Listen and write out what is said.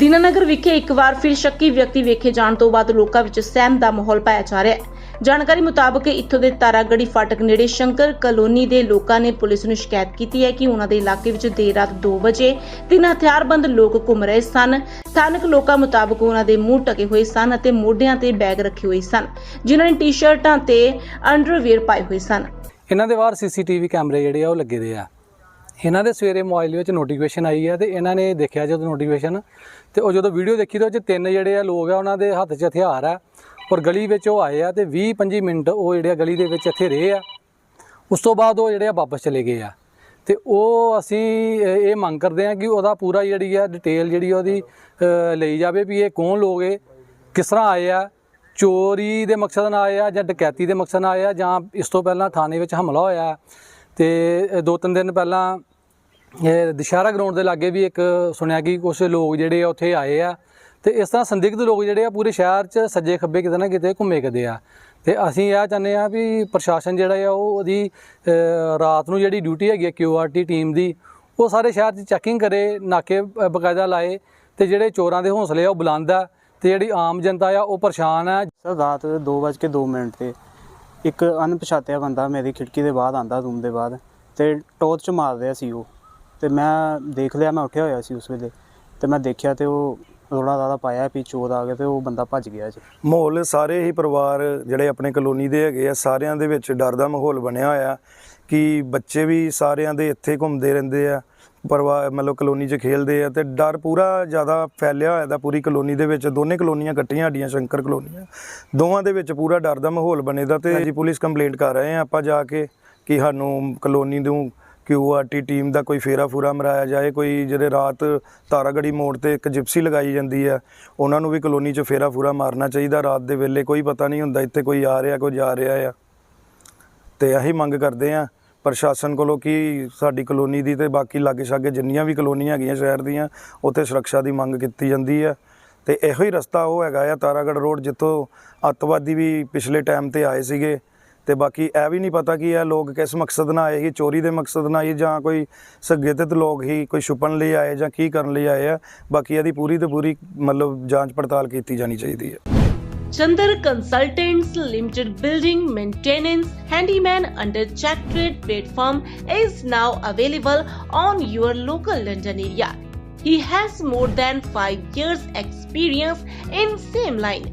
ਦੀਨਾਨਗਰ ਵਿਖੇ ਇੱਕ ਵਾਰ ਫਿਰ ਸ਼ੱਕੀ ਵਿਅਕਤੀ ਵੇਖੇ ਜਾਣ ਤੋਂ ਬਾਅਦ ਲੋਕਾਂ ਵਿੱਚ ਸਹਿਮ ਦਾ ਮਾਹੌਲ ਪਾਇਆ ਜਾ ਰਿਹਾ ਹੈ। ਜਾਣਕਾਰੀ ਮੁਤਾਬਕ ਇੱਥੋਂ ਦੇ ਤਾਰਾਗੜੀ ਫਾਟਕ ਨੇੜੇ ਸ਼ੰਕਰ ਕਲੋਨੀ ਦੇ ਲੋਕਾਂ ਨੇ ਪੁਲਿਸ ਨੂੰ ਸ਼ਿਕਾਇਤ ਕੀਤੀ ਹੈ ਕਿ ਉਹਨਾਂ ਦੇ ਇਲਾਕੇ ਵਿੱਚ ਦੇਰ ਰਾਤ 2 ਵਜੇ ਤਿੰਨ ਹਥਿਆਰਬੰਦ ਲੋਕ ਘੁੰਮ ਰਹੇ ਸਨ। ਸਥਾਨਕ ਲੋਕਾਂ ਮੁਤਾਬਕ ਉਹਨਾਂ ਦੇ ਮੂੰਹ ਢਕੇ ਹੋਏ ਸਨ ਅਤੇ ਮੋਢਿਆਂ ਤੇ ਬੈਗ ਰੱਖੇ ਹੋਏ ਸਨ, ਜਿਨ੍ਹਾਂ ਨੇ ਟੀ-ਸ਼ਰਟਾਂ ਤੇ ਅੰਡਰਵੇਅਰ ਪਾਏ ਹੋਏ ਸਨ। ਇਹਨਾਂ ਦੇ ਬਾਹਰ ਸੀਸੀਟੀਵੀ ਕੈਮਰੇ ਜਿਹੜੇ ਆ ਉਹ ਲੱਗੇ ਦੇ ਆ। ਇਹਨਾਂ ਦੇ ਸਵੇਰੇ ਮੋਬਾਈਲ ਵਿੱਚ ਨੋਟੀਫਿਕੇਸ਼ਨ ਆਈ ਹੈ ਤੇ ਇਹਨਾਂ ਨੇ ਦੇਖਿਆ ਜਦੋਂ ਨੋਟੀਫਿਕੇਸ਼ਨ ਤੇ ਉਹ ਜਦੋਂ ਵੀਡੀਓ ਦੇਖੀ ਤਾਂ ਉਹ 'ਚ ਤਿੰਨ ਜਿਹੜੇ ਆ ਲੋਕ ਆ, ਉਹਨਾਂ ਦੇ ਹੱਥ 'ਚ ਹਥਿਆਰ ਆ ਔਰ ਗਲੀ ਵਿੱਚ ਉਹ ਆਏ ਆ ਤੇ 20 25 ਮਿੰਟ ਉਹ ਜਿਹੜੇ ਆ ਗਲੀ ਦੇ ਵਿੱਚ ਇੱਥੇ ਰਹੇ ਆ। ਉਸ ਤੋਂ ਬਾਅਦ ਉਹ ਜਿਹੜੇ ਆ ਵਾਪਸ ਚਲੇ ਗਏ ਆ। ਤੇ ਉਹ ਅਸੀਂ ਇਹ ਮੰਗ ਕਰਦੇ ਆ ਕਿ ਉਹਦਾ ਪੂਰਾ ਜਿਹੜੀ ਆ ਡਿਟੇਲ ਜਿਹੜੀ ਉਹਦੀ ਲਈ ਜਾਵੇ ਵੀ ਇਹ ਕੌਣ ਲੋਕ ਏ, ਕਿਸ ਤਰ੍ਹਾਂ ਆਏ ਆ, ਚੋਰੀ ਦੇ ਮਕਸਦ ਨਾਲ ਆਏ ਆ ਜਾਂ ਡਕੈਤੀ ਦੇ ਮਕਸਦ ਨਾਲ ਆਏ ਆ ਜਾਂ ਇਸ ਤੋਂ ਪਹਿਲਾਂ ਥਾਣੇ ਵਿੱਚ ਹਮਲਾ ਹੋਇਆ ਤੇ ਦੋ ਤਿੰਨ ਦਿਨ ਪਹਿਲਾਂ ਇਹ ਦੁਸ਼ਹਿਰਾ ਗਰਾਊਂਡ ਦੇ ਲਾਗੇ ਵੀ ਇੱਕ ਸੁਣਿਆ ਕਿ ਕੁਝ ਲੋਕ ਜਿਹੜੇ ਆ ਉੱਥੇ ਆਏ ਆ ਤੇ ਇਸ ਤਰ੍ਹਾਂ ਸੰਦਿਗਧ ਲੋਕ ਜਿਹੜੇ ਆ ਪੂਰੇ ਸ਼ਹਿਰ 'ਚ ਸੱਜੇ ਖੱਬੇ ਕਿਤੇ ਨਾ ਕਿਤੇ ਘੁੰਮੇ ਕਦੇ ਆ। ਤੇ ਅਸੀਂ ਇਹ ਚਾਹੁੰਦੇ ਆ ਵੀ ਪ੍ਰਸ਼ਾਸਨ ਜਿਹੜਾ ਆ ਉਹ ਉਹਦੀ ਰਾਤ ਨੂੰ ਜਿਹੜੀ ਡਿਊਟੀ ਹੈਗੀ ਆ ਕਿਊਆਰਟੀ ਟੀਮ ਦੀ ਉਹ ਸਾਰੇ ਸ਼ਹਿਰ 'ਚ ਚੈਕਿੰਗ ਕਰੇ ਨਾਕੇ ਅ, ਬਕਾਇਦਾ ਲਾਏ ਤੇ ਜਿਹੜੇ ਚੋਰਾਂ ਦੇ ਹੌਸਲੇ ਆ ਉਹ ਬੁਲੰਦ ਆ ਤੇ ਜਿਹੜੀ ਆਮ ਜਨਤਾ ਆ ਉਹ ਪਰੇਸ਼ਾਨ ਆ। ਸਰ ਰਾਤ 2:02 ਮਿੰਟ ਤੇ ਇੱਕ ਅਣਪਛਾਤਿਆ ਬੰਦਾ ਮੇਰੀ ਖਿੜਕੀ ਦੇ ਬਾਹਰ ਆਂਦਾ ਰੂਮ ਦੇ ਬਾਅਦ ਤੇ ਟੋਰਚ ਮਾਰ ਰਿਹਾ ਸੀ ਉਹ। ਤੇ ਮੈਂ ਦੇਖ ਲਿਆ ਮੈਂ ਉੱਠਿਆ ਹੋਇਆ ਸੀ ਉਸ ਵੇਲੇ ਤੇ ਮੈਂ ਦੇਖਿਆ ਤੇ ਉਹ ਰੋਲਾ ਰਾਲਾ ਪਾਇਆ ਵੀ ਚੋਰ ਆ ਗਏ ਤੇ ਉਹ ਬੰਦਾ ਭੱਜ ਗਿਆ ਜੀ। ਮਾਹੌਲ ਸਾਰੇ ਹੀ ਪਰਿਵਾਰ ਜਿਹੜੇ ਆਪਣੇ ਕਲੋਨੀ ਦੇ ਹੈਗੇ ਆ ਸਾਰਿਆਂ ਦੇ ਵਿੱਚ ਡਰ ਦਾ ਮਾਹੌਲ ਬਣਿਆ ਹੋਇਆ ਕਿ ਬੱਚੇ ਵੀ ਸਾਰਿਆਂ ਦੇ ਇੱਥੇ ਘੁੰਮਦੇ ਰਹਿੰਦੇ ਆ ਪਰਿਵਾਰ ਮਤਲਬ ਕਲੋਨੀ 'ਚ ਖੇਲਦੇ ਆ ਤੇ ਡਰ ਪੂਰਾ ਜ਼ਿਆਦਾ ਫੈਲਿਆ ਹੋਇਆ ਦਾ ਪੂਰੀ ਕਲੋਨੀ ਦੇ ਵਿੱਚ ਦੋਨੇ ਕਲੋਨੀਆਂ ਇਕੱਠੀਆਂ ਸਾਡੀਆਂ ਸ਼ੰਕਰ ਕਲੋਨੀਆਂ। ਦੋਵਾਂ ਦੇ ਵਿੱਚ ਪੂਰਾ ਡਰ ਦਾ ਮਾਹੌਲ ਬਣੇਦਾ ਤੇ ਜੀ ਪੁਲਿਸ ਕੰਪਲੇਂਟ ਕਰ ਰਹੇ ਆ ਆਪਾਂ ਜਾ ਕੇ ਕਿ ਸਾਨੂੰ ਕਲੋਨੀ ਨੂੰ ਕਿ ਕਿਊਆਰਟੀ ਟੀਮ ਦਾ ਕੋਈ ਫੇਰਾ ਫੂਰਾ ਮਰਾਇਆ ਜਾਏ, ਕੋਈ ਜਿਹੜੇ ਰਾਤ ਤਾਰਾਗੜੀ ਮੋੜ ਤੇ ਇੱਕ ਜਿਪਸੀ ਲਗਾਈ ਜਾਂਦੀ ਆ ਉਹਨਾਂ ਨੂੰ ਵੀ ਕਲੋਨੀ 'ਚ ਫੇਰਾ ਫੂਰਾ ਮਾਰਨਾ ਚਾਹੀਦਾ ਰਾਤ ਦੇ ਵੇਲੇ। ਕੋਈ ਪਤਾ ਨਹੀਂ ਹੁੰਦਾ ਇੱਥੇ ਕੋਈ ਆ ਰਿਹਾ, ਕੋਈ ਜਾ ਰਿਹਾ ਆ। ਤੇ ਇਹੀ ਮੰਗ ਕਰਦੇ ਆ ਪ੍ਰਸ਼ਾਸਨ ਕੋਲੋਂ ਕਿ ਸਾਡੀ ਕਲੋਨੀ ਦੀ ਤੇ ਬਾਕੀ ਲਾਗੇ ਛਾਗੇ ਜਿੰਨੀਆਂ ਵੀ ਕਲੋਨੀਆਂ ਹੈਗੀਆਂ ਸ਼ਹਿਰ ਦੀਆਂ, ਉੱਥੇ ਸੁਰੱਖਿਆ ਦੀ ਮੰਗ ਕੀਤੀ ਜਾਂਦੀ ਆ ਤੇ ਇਹੋ ਹੀ ਰਸਤਾ ਉਹ ਹੈਗਾ ਆ ਤਾਰਾਗੜ ਰੋਡ, ਜਿੱਥੋਂ ਅੱਤਵਾਦੀ ਵੀ ਪਿਛਲੇ ਟਾਈਮ ਤੇ ਆਏ ਸੀਗੇ। ਤੇ ਬਾਕੀ ਇਹ ਵੀ ਨਹੀਂ ਪਤਾ ਕਿ ਇਹ ਲੋਕ ਕਿਸ ਮਕਸਦ ਨਾਲ ਆਏ ਸੀ ਚੋਰੀ ਦੇ ਮਕਸਦ ਨਾਲ ਆਏ ਜਾਂ ਕੋਈ ਸਗੇਤਿਤ ਲੋਕ ਹੀ ਕੋਈ ਛੁਪਣ ਲਈ ਆਏ ਜਾਂ ਕੀ ਕਰਨ ਲਈ ਆਏ ਆ ਬਾਕੀ ਇਹਦੀ ਪੂਰੀ ਤੇ ਪੂਰੀ ਮਤਲਬ ਜਾਂਚ ਪੜਤਾਲ ਕੀਤੀ ਜਾਣੀ ਚਾਹੀਦੀ ਹੈ Chandar Consultants Limited building maintenance handyman under Check Trade platform is now available on your local London area. He has more than 5 years experience in same line.